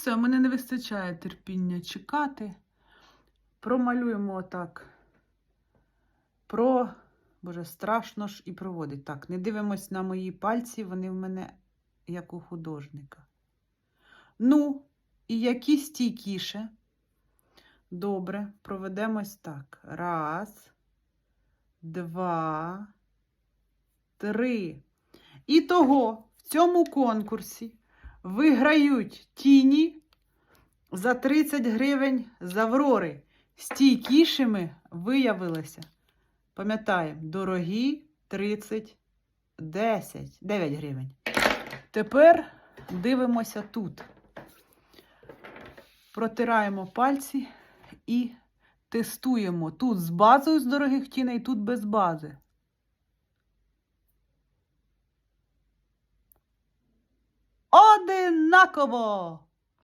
Все, мене не вистачає терпіння чекати. Промалюємо отак. Про, боже, страшно ж і проводить. Так, не дивимось на мої пальці, вони в мене як у художника. Ну, і які стійкіше. Добре, проведемось так. Раз, два, три. І того в цьому конкурсі виграють тіні за 30 гривень з Аврори. Стійкішими виявилися. Пам'ятаємо, дорогі 30, 10, 9 гривень. Тепер дивимося тут. Протираємо пальці і тестуємо. Тут з базою з дорогих тіней, тут без бази. remarkable.